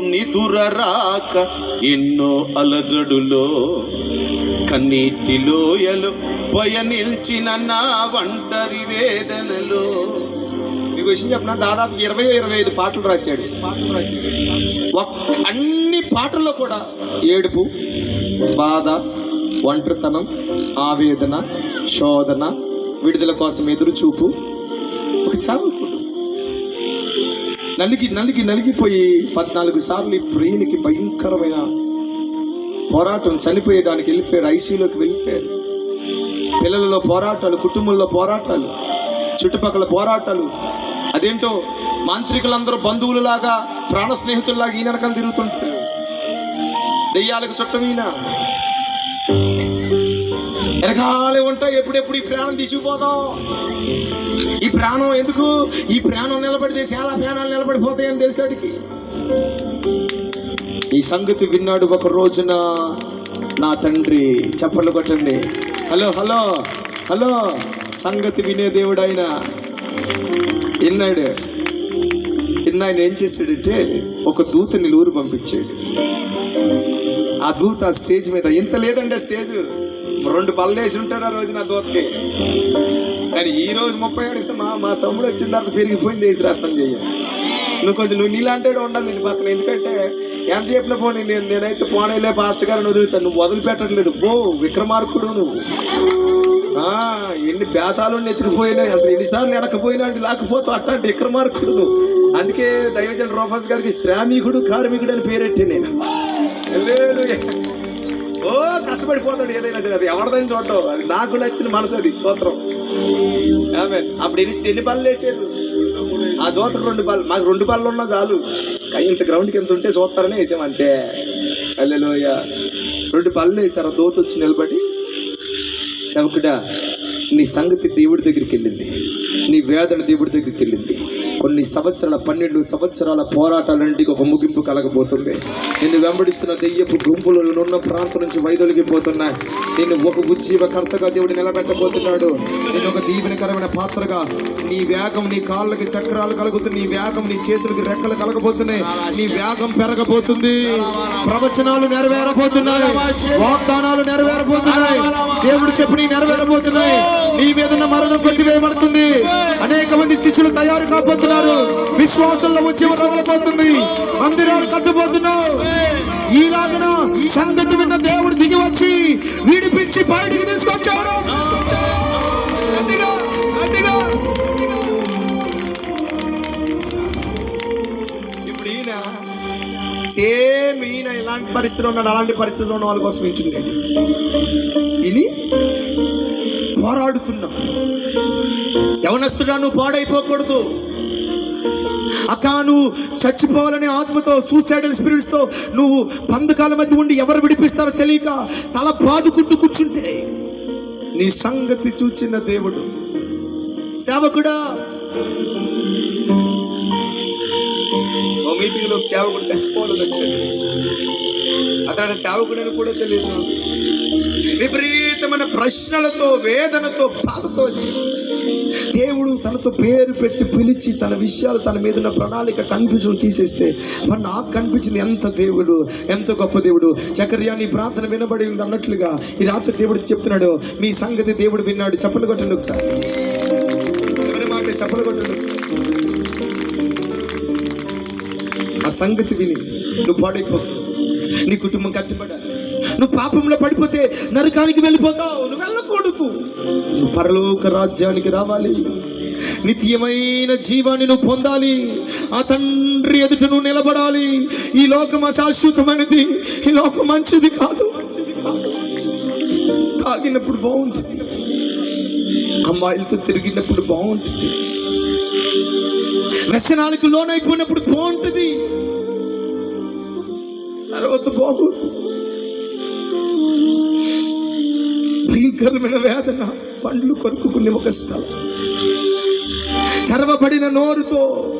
నిదురరాక ఎన్నో అలజడులో కన్నీటి లోయలు పయనిల్చిన నా ఒంటరి వేదనలో. నీకు విషయం చెప్పిన? దాదాపు ఇరవై ఇరవై ఐదు పాటలు రాశాడు. పాటలు రాశాడు అన్ని పాటల్లో కూడా ఏడుపు బాధ ఒంటరితనం ఆవేదన శోధన విడుదల కోసం ఎదురు చూపు ఒకసారి నలిగి నలిగి నలిగిపోయి పద్నాలుగు సార్లు ఈ ప్రియునికి భయంకరమైన పోరాటం చనిపోయడానికి వెళ్ళిపోయాడు ఐసీలోకి వెళ్ళిపోయారు పిల్లలలో పోరాటాలు కుటుంబంలో పోరాటాలు చుట్టుపక్కల పోరాటాలు. అదేంటో మాంత్రికులందరూ బంధువులలాగా ప్రాణ స్నేహితుల్లాగా ఈయనకాలు తిరుగుతుంటారు. దెయ్యాలకు చుట్టం ఈయన. వెనకాలే ఉంటాయి. ఎప్పుడెప్పుడు ఈ ప్రాణం తీసుకుపోదాం ఈ ప్రాణం ఎందుకు? ఈ ప్రాణం నిలబడితే చాలా ప్రాణాలు నిలబడిపోతాయని తెలిసాడికి ఈ సంగతి విన్నాడు ఒక రోజున నా తండ్రి. చప్పట్లు కొట్టండి. Hello hello hello. సంగతి వినే దేవుడు ఆయన విన్నాడు విన్న ఆయన ఏం చేశాడంటే ఒక దూతని లూరు పంపించాడు. ఆ దూత ఆ స్టేజ్ మీద ఇంత లేదండి ఆ స్టేజ్. రెండు బల్ల వేసి ఉంటాడు ఆ రోజు నా దోతకి. కానీ ఈ రోజు ముప్పై అడిగితే మా మా తమ్ముడు వచ్చిన తర్వాత పెరిగిపోయింది వేసి అర్థం చెయ్యం. నువ్వు కొంచెం నువ్వు నీలాంటి ఉండాలి నీ పక్కన. ఎందుకంటే ఎంత చెప్పినా పోనీ నేను నేనైతే పోనేలే పాస్టర్ గారిని వదులుతాను. నువ్వు వదిలిపెట్టట్లేదు. పో విక్రమార్కుడు నువ్వు. ఎన్ని బేతాలు ఎత్తుకుపోయినా అంత ఎన్నిసార్లు ఎడకపోయినా లేకపోతే అట్లాంటి విక్రమార్కుడు నువ్వు. అందుకే దైవజన్ రోఫాస్ గారికి శ్రామికుడు కార్మికుడు అని పేరెట్టే నేను. కష్టపడిపోతాడు ఏదైనా సరే. అది ఎవరిదని చూడటం అది నాకు నచ్చిన మనసు అది స్తోత్రం. ఆమె అప్పుడు ఎన్ని ఎన్ని బళ్ళు వేసారు? ఆ దోతకు రెండు బళ్ళు మాకు రెండు బళ్ళు ఉన్నా చాలు. ఇంత గ్రౌండ్కి ఎంత ఉంటే చూస్తారని వేసాం అంతే. అల్లెలోయ రెండు బళ్ళు వేసారు ఆ దోత వచ్చి నిలబడి శవకుడా నీ సంగతి దేవుడి దగ్గరికి వెళ్ళింది. నీ వేదన దేవుడి దగ్గరికి వెళ్ళింది. కొన్ని సంవత్సరాల పన్నెండు సంవత్సరాల పోరాటాలన్నింటికి ఒక ముగింపు కలగబోతుంది. నిన్ను వెంబడిస్తున్న దెయ్యపు గుంపులు ఉన్న ప్రాంతం నుంచి వైదొలిగిపోతున్నాయి. నిన్ను ఒక ఉజ్జీవకర్తగా దేవుడు నిలబెట్టబోతున్నాడు. నేను ఒక దీవెనకరమైన పాత్రగా నీ వేగం నీ కాళ్ళకి చక్రాలు కలుగుతుంది నీ వేగం నీ చేతులకి రెక్కలు కలగబోతున్నాయి. నీ వేగం పెరగబోతుంది. ప్రవచనాలు నెరవేరబోతున్నాయి. వాగ్దానాలు నెరవేరబోతున్నాయి. దేవుడు చెప్పు నీ నెరవేరబోతున్నాయి. నీ మీద ఉన్న మరణం కొట్టివేయబడుతుంది. అనేక మంది శిష్యులు తయారు కాబోతున్నారు. విశ్వాసంలో వచ్చి రగలపోతుంది. మందిరాలు కట్టబోతున్నావు ఈలాగన సంగతి విన్న దేవుడు దిగి వచ్చి విడిపించి బయటికి తీసుకొచ్చాడు. ఇప్పుడు ఈయన సేమ్ ఈయన ఎలాంటి పరిస్థితిలో ఉన్నాడు అలాంటి పరిస్థితిలో ఉన్న వాళ్ళ కోసం ఇచ్చింది ఇని పోరాడుతున్నా యవనస్తుడా నువ్వు పాడైపోకూడదు. అక్క నువ్వు చచ్చిపోవాలనే ఆత్మతో సూసైడల్ స్పిరిట్స్తో నువ్వు పందకాల మధ్య ఉండి ఎవరు విడిపిస్తారో తెలియక తల బాదుకుంటూ కూర్చుంటే నీ సంగతి చూచిన దేవుడు సేవకుడా! ఓ మీటింగ్లో సేవకుడు చచ్చిపోవాలని వచ్చాడు. అతను సేవకుడని కూడా తెలియదు విపరీతమైన ప్రశ్నలతో వేదనతో బాధతో వచ్చాడు. దేవుడు తనతో పేరు పెట్టి పిలిచి తన విషయాలు తన మీద ఉన్న ప్రణాళిక కన్ఫ్యూజన్ తీసేస్తే మరి నాకు కనిపించింది ఎంత దేవుడు ఎంత గొప్ప దేవుడు. చకర్యా నీ ప్రార్థన వినబడి ఉంది అన్నట్లుగా ఈ రాత్రి దేవుడు చెప్తున్నాడు మీ సంగతి దేవుడు విన్నాడు. చెప్పలు కొట్టండి ఒకసారి. ఎవరి మాట చెప్పలు కొట్టండి ఆ సంగతి విని నువ్వు పాడైపో. నీ కుటుంబం కట్టుబడాలి. నువ్వు పాపంలో పడిపోతే నరకానికి వెళ్ళిపోతావు. నువ్వు కొడుకు నువ్వు పరలోక రాజ్యానికి రావాలి. నిత్యమైన జీవాన్ని నువ్వు పొందాలి. ఆ తండ్రి ఎదుట నువ్వు నిలబడాలి. ఈ లోకం అశాశ్వతమైనది. ఈ లోకం మంచిది కాదు. మంచిది కాదు తాగినప్పుడు బాగుంటుంది. అమ్మాయిలతో తిరిగినప్పుడు బాగుంటుంది. వ్యసనాలకు లోనైపోయినప్పుడు బాగుంటుంది. తర్వాత బాగుంటుంది భయంకరమైన వేదన. పండ్లు కొరుకుకునే ఒక స్థలం. తెరవబడిన నోరుతో